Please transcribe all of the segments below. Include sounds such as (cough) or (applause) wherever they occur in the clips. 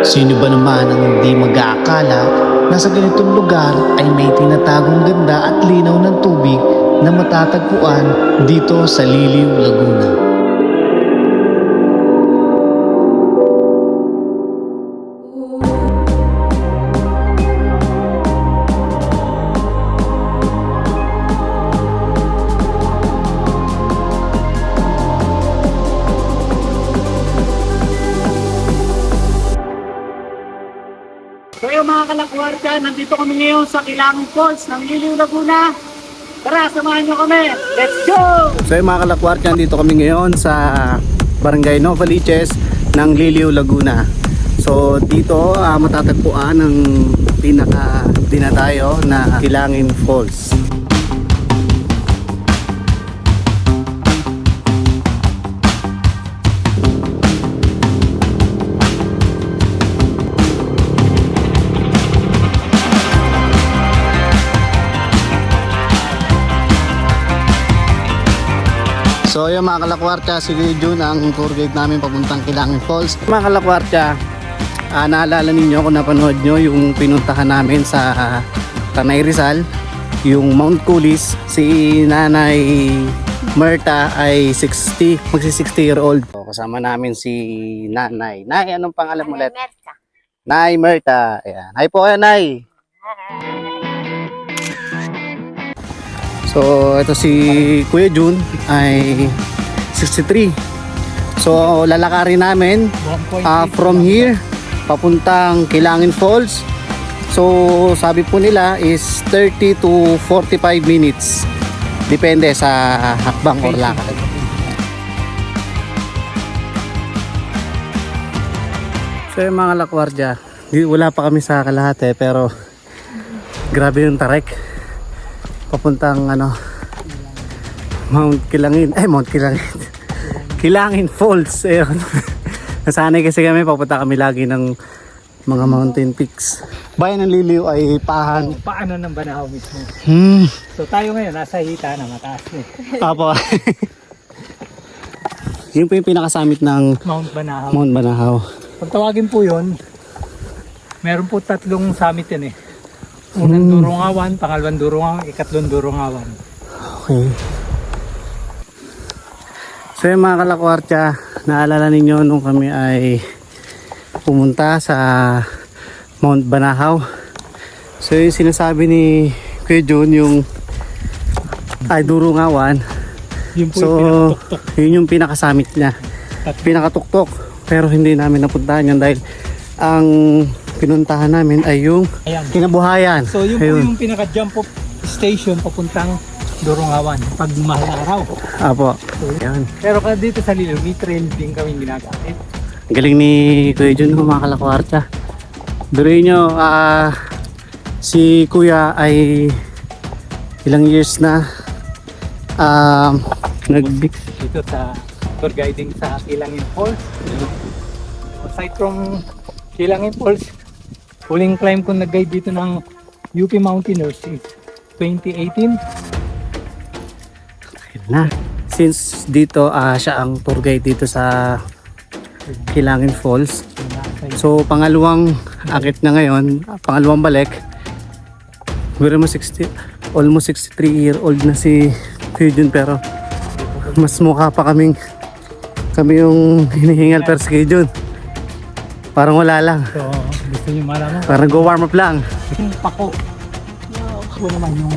Sino ba naman ang hindi mag-aakala na sa ganitong lugar ay may tinatagong ganda at linaw ng tubig na matatagpuan dito sa Liliw, Laguna. Kalakwarta, nandito kami ngayon sa Kilangin Falls ng Liliw, Laguna. Tara, samahan nyo kami. Let's go! So yung mga kalakwart, dito kami ngayon sa Barangay Novaliches ng Liliw, Laguna. So dito ah, matatagpuan ang pinaka dinadayo na Kilangin Falls. So yung mga kalakwarta, si Kuya Jun ang tour guide namin papuntang Kilangin Falls. Mga kalakwarta, ah, naalala ninyo kung napanood nyo yung pinuntahan namin sa Tanay Rizal, yung Mount Kulis, si Nanay Merta ay 60, magsi 60 year old. So, kasama namin si Nanay. Nay, anong pangalan mo ulit? Merta. Nay Merta. Ayan. Hi po kayo, Nay. So, ito si Kuya Jun ay 63. So, lalakarin namin ah, from here papuntang Kilangin Falls. So, sabi po nila is 30 to 45 minutes. Depende sa hakbang or lakad. So, yung mga lakwardya, wala pa kami sa kalahati pero grabe yung tarek papuntang ano Mount Kilangin eh Mount Kilangin (laughs) Kilangin Falls ayun (laughs) nasanay kasi kami papunta kami lagi ng mga mountain peaks bayan ng Liliw ay pahan Paano ng banahaw mismo? hmm So tayo ngayon, nasa hita na mataas eh. apo (laughs) yun po yung pinakasamit ng Mount Banahaw. Mount Banahaw Pag tawagin po yun, meron po tatlong summit yan eh. Unang Hmm. Durungawan, pangalawang Durungawan, ikatlong Durungawan. Okay. So yung mga kalakwartya, naalala ninyo nung kami ay pumunta sa Mount Banahaw. So yung sinasabi ni Kuya Jun, yung ay Durungawan. Yun po So yung yun yung pinakasamit niya. Pinakatuktok. Pero hindi namin napuntahan yun dahil ang pinuntahan namin ay yung Ayan. kinabuhayan. So yun po Ayun. yung pinaka-jump off station papuntang Durungawan pag mahal na araw. Apo. Yan. Pero ka dito sa Lilo, may trail din kaming ginagamit. Ang Galing ni Kuya Jun ko mga kalakwarta. Durin nyo, ah, si Kuya ay ilang years na um, nag Dito sa tour guiding sa Kilangin Falls. Aside from Kilangin Falls, huling climb ko nag-guide dito ng UP Mountaineers is 2018. na. Since dito ah, siya ang tour guide dito sa Kilangin Falls. So pangalawang akit na ngayon, pangalawang balik. Pero mo 60, almost 63 year old na si Jun pero mas mukha pa kaming kami yung hinihingal Kuya Jun. Parang wala lang. So, gusto nyo malaman? Parang go warm up lang. Yung pako. Ito naman yung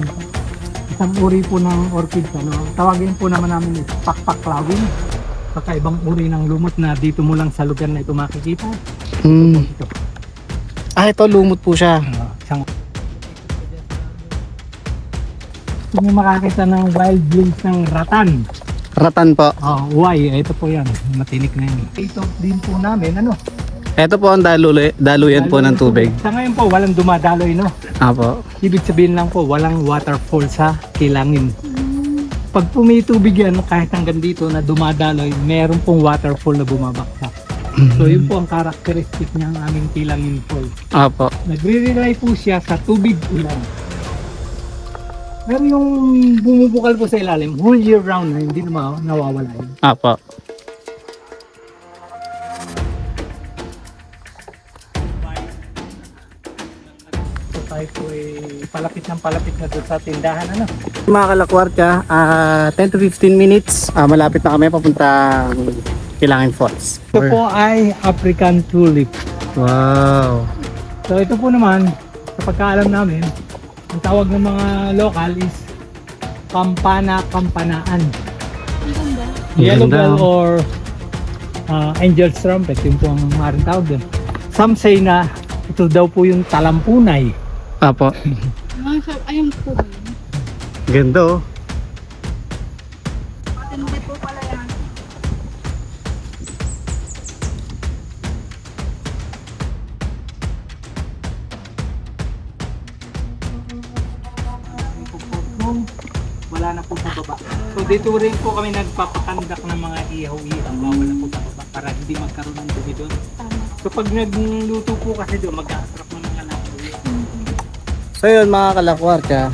isang uri po ng orchid. Ano, tawagin po naman namin is pakpak clawing. Kakaibang uri ng lumot na dito mo lang sa lugar na ito makikita. Hmm. Ito. Ah, ito lumot po siya. Uh, isang Kung makakita ng wild blooms ng ratan, Ratan po. oh, why? Ito po yan, matinik na yun. Ito din po namin, ano? Ito po ang daluy, daluyan po ng tubig. Sa ngayon po, walang dumadaloy, no? Apo. Ibig sabihin lang po, walang waterfall sa kilangin. Pag pumitubig yan, kahit hanggang dito na dumadaloy, meron pong waterfall na bumabaksak. So yun po ang characteristic niya ang aming kilangin fall. Apo. Nagre-rely po siya sa tubig ulan. Pero yung bumubukal po sa ilalim, whole year round na hindi na nawawala yun. Apo. Tayo po ay palapit ng palapit na doon sa tindahan. Ano? Mga kalakwarka, ah 10 to 15 minutes, ah, malapit na kami papunta Kilangin Falls. Ito po ay African tulip. Wow. So ito po naman, sa pagkaalam namin, ang tawag ng mga local is Kampana Kampanaan. Yellow bell or uh, angel's trumpet, yun po ang maaaring tawag doon. Some say na ito daw po yung talampunay. Apo. Sir, ayun po? Ganda oh. Matindi po pala yan. Wala na po sa baba. So dito rin po kami nagpapakandak ng mga ihaw-ihaw. Bawal na po sa baba para hindi magkaroon ng dumi doon. Tama. So pag nagluto po kasi doon, langoy. So yun mga kalakwarka,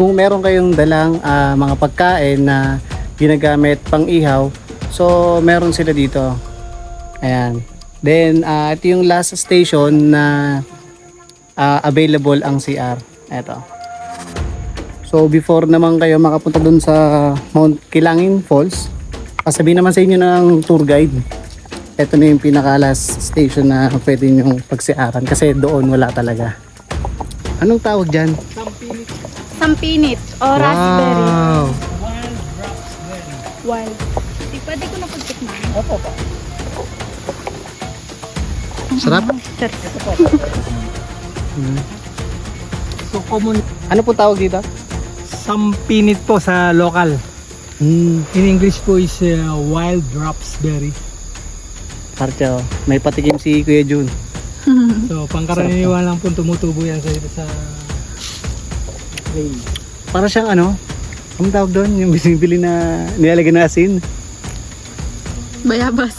kung meron kayong dalang ah, mga pagkain na ginagamit pang ihaw, so meron sila dito. Ayan. Then, ah, ito yung last station na ah, available ang CR. Ito. So before naman kayo makapunta dun sa Mount Kilangin Falls, sabihin naman sa inyo ng tour guide. Ito na yung pinaka last station na pwede nyo pagsiaran kasi doon wala talaga. Anong tawag dyan? Sampinit Sampinit o raspberry. Wow! wild raspberry. Wild. Di, pwede ko na pagtikman. Opo po. Sarap. Sir. So common Ano po tawag dito? sampinit po sa local. Hmm. In English po is uh, wild raspberry. Parcho, may patikim si Kuya Jun. So pangkaraniwan lang po tumutubo yan sa sa rain. Para siyang ano? Anong tawag doon? Yung bisibili na nilalagyan na asin. Bayabas.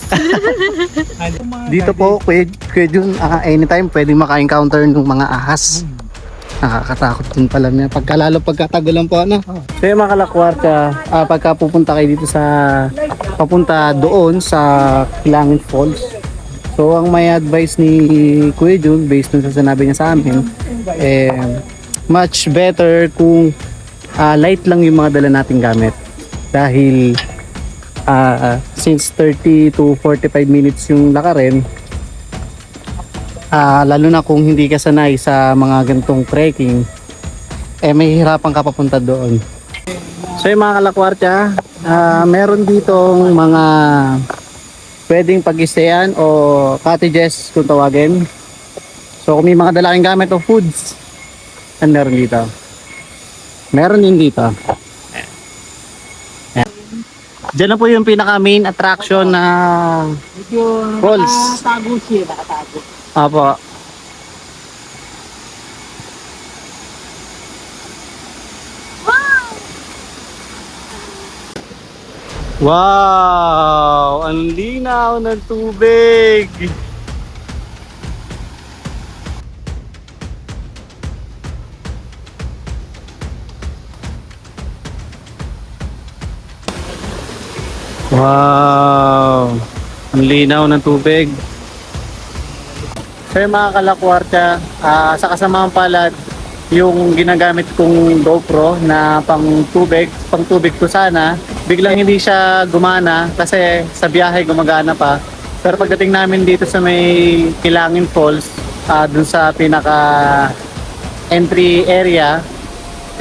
(laughs) Dito po, Kuya, Kuya Jun, ah, anytime pwedeng maka-encounter ng mga ahas. Nakakatakot din pala niya. Pagka lalo pagkatagulan po ano. So yung mga kalakwarka, ah, pagka pupunta kayo dito sa papunta doon sa Kilangin Falls. So ang may advice ni Kuya Jun based dun sa sinabi niya sa amin, eh, much better kung ah, light lang yung mga dala nating gamit. Dahil ah, since 30 to 45 minutes yung lakarin, Ah, lalo na kung hindi ka sanay sa mga gantong trekking, eh may hirapan ka papunta doon. So yung mga kalakwartya, ah, meron ditong mga pwedeng pag-stayan o cottages kung tawagin. So kung may mga dalaking gamit o foods, ano meron dito? Meron din dito. Ayan. Diyan po yung pinaka main attraction na Falls. nakatago siya, nakatago. Apo. Wow! Ang linaw ng tubig! Wow! Ang linaw ng tubig. Yung mga kalakwarta, ah, sa kasamaang palad, yung ginagamit kong GoPro na pang tubig, pang tubig ko sana, biglang hindi siya gumana kasi sa biyahe gumagana pa. Pero pagdating namin dito sa may Kilangin Falls, ah, dun sa pinaka entry area,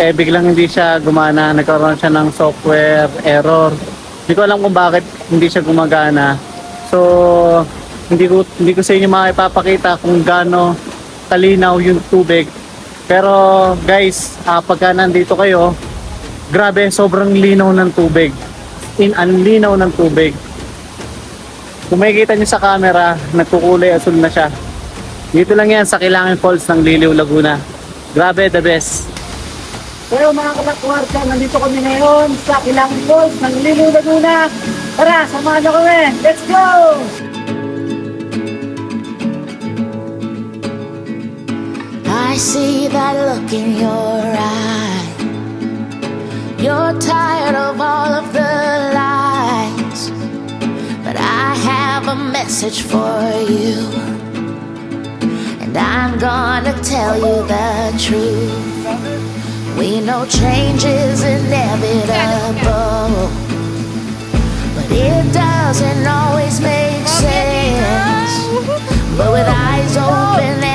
eh biglang hindi siya gumana, nagkaroon siya ng software error. Hindi ko alam kung bakit hindi siya gumagana. So, hindi ko hindi ko sa inyo makipapakita kung gaano kalinaw yung tubig. Pero guys, ah, pagka nandito kayo, grabe, sobrang linaw ng tubig. In ang linaw ng tubig. Kung makikita nyo sa camera, nagkukulay asul na siya. Dito lang yan sa Kilangin Falls ng Liliw, Laguna. Grabe, the best. Pero mga kalakwarta, nandito kami ngayon sa Kilangin Falls ng Liliw Laguna. Tara, samahan niyo kami. Let's go! I see that look in your eye. You're tired of all of the lies. But I have a message for you. And I'm gonna tell you the truth. We know change is inevitable, but it doesn't always make sense. But with eyes (laughs) open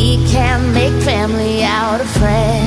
we can make family out of friends.